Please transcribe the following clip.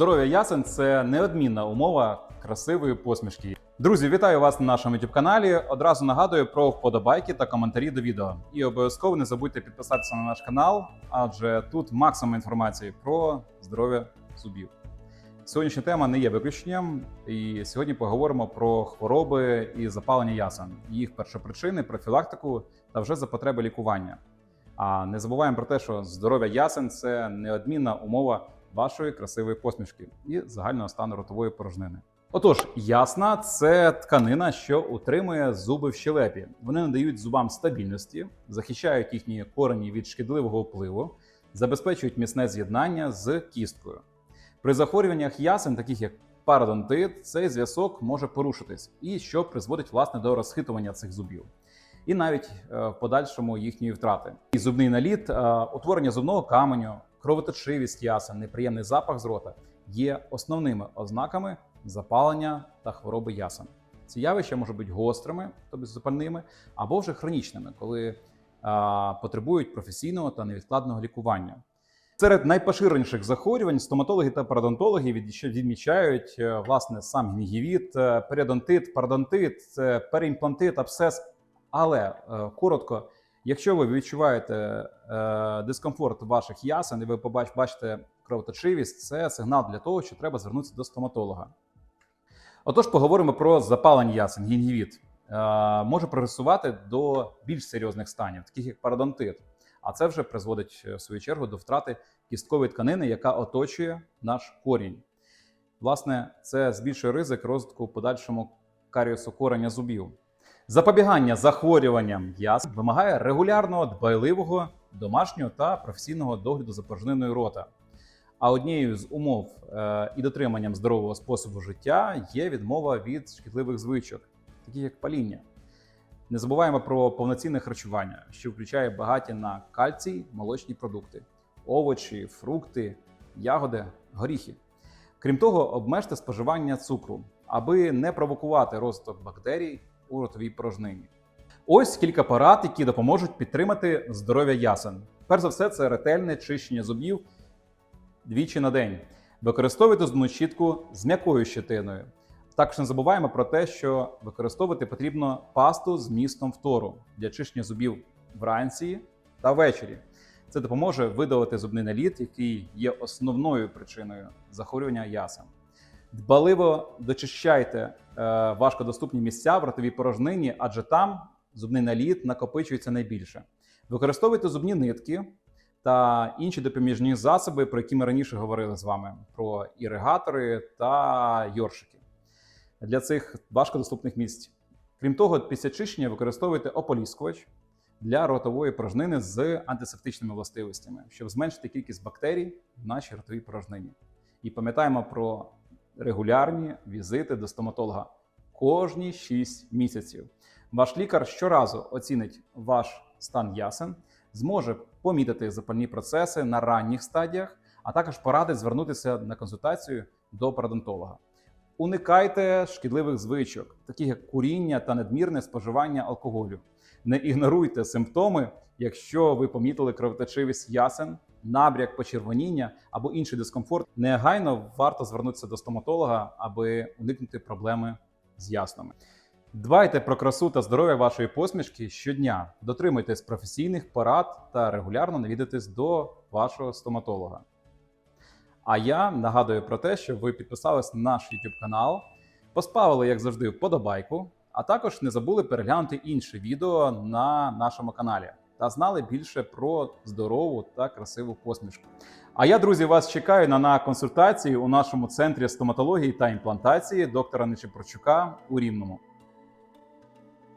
Здоров'я ясен це неодмінна умова красивої посмішки. Друзі, вітаю вас на нашому youtube каналі. Одразу нагадую про вподобайки та коментарі до відео. І обов'язково не забудьте підписатися на наш канал, адже тут максимум інформації про здоров'я зубів. Сьогоднішня тема не є виключенням, і сьогодні поговоримо про хвороби і запалення ясен, їх першопричини, профілактику та вже за потреби лікування. А не забуваємо про те, що здоров'я ясен це неодмінна умова вашої красивої посмішки і загального стану ротової порожнини. Отож, ясна це тканина, що утримує зуби в щелепі. Вони надають зубам стабільності, захищають їхні корені від шкідливого впливу, забезпечують міцне з'єднання з кісткою. При захворюваннях ясен, таких як пародонтит, цей зв'язок може порушитись, і що призводить власне до розхитування цих зубів. І навіть е, в подальшому їхньої втрати. І зубний наліт, е, утворення зубного каменю, кровоточивість ясен, неприємний запах з рота є основними ознаками запалення та хвороби ясен. Ці явища можуть бути гострими, тобто запальними, або вже хронічними, коли е, потребують професійного та невідкладного лікування. Серед найпоширеніших захворювань стоматологи та пародонтологи від- відмічають е, власне сам гінгівіт, е, періодонтит, пародонтит, це переімплантит, абсцес. Але коротко, якщо ви відчуваєте е, дискомфорт ваших ясен і ви бачите кровоточивість, це сигнал для того, що треба звернутися до стоматолога. Отож, поговоримо про запалення ясен, гінгівіт. Е, може прогресувати до більш серйозних станів, таких як пародонтит. А це вже призводить е, в свою чергу до втрати кісткової тканини, яка оточує наш корінь. Власне, це збільшує ризик розвитку подальшому каріусу кореня зубів. Запобігання захворюванням ясен вимагає регулярного, дбайливого, домашнього та професійного догляду за порожниною рота. А однією з умов е, і дотриманням здорового способу життя є відмова від шкідливих звичок, таких як паління. Не забуваємо про повноцінне харчування, що включає багаті на кальцій молочні продукти, овочі, фрукти, ягоди, горіхи. Крім того, обмежте споживання цукру, аби не провокувати розвиток бактерій у ротовій порожнині. Ось кілька порад, які допоможуть підтримати здоров'я ясен. Перш за все, це ретельне чищення зубів двічі на день. Використовуйте зубну щітку з м'якою щетиною. Також не забуваємо про те, що використовувати потрібно пасту з містом фтору для чищення зубів вранці та ввечері. Це допоможе видалити зубний наліт, який є основною причиною захворювання ясен. Дбаливо дочищайте е, важкодоступні місця в ротовій порожнині, адже там зубний наліт накопичується найбільше. Використовуйте зубні нитки та інші допоміжні засоби, про які ми раніше говорили з вами: про іригатори та йоршики для цих важкодоступних місць. Крім того, після чищення використовуйте ополіскувач для ротової порожнини з антисептичними властивостями, щоб зменшити кількість бактерій в нашій ротовій порожнині. І пам'ятаємо про регулярні візити до стоматолога кожні 6 місяців. Ваш лікар щоразу оцінить ваш стан ясен, зможе помітити запальні процеси на ранніх стадіях, а також порадить звернутися на консультацію до пародонтолога. Уникайте шкідливих звичок, таких як куріння та надмірне споживання алкоголю. Не ігноруйте симптоми, якщо ви помітили кровоточивість ясен, набряк почервоніння або інший дискомфорт. Негайно варто звернутися до стоматолога, аби уникнути проблеми з яснами. Дбайте про красу та здоров'я вашої посмішки щодня. Дотримуйтесь професійних порад та регулярно навідайтесь до вашого стоматолога. А я нагадую про те, що ви підписались на наш YouTube канал, поставили, як завжди, вподобайку, а також не забули переглянути інше відео на нашому каналі та знали більше про здорову та красиву посмішку. А я, друзі, вас чекаю на, на консультації у нашому центрі стоматології та імплантації доктора Нечепорчука у Рівному.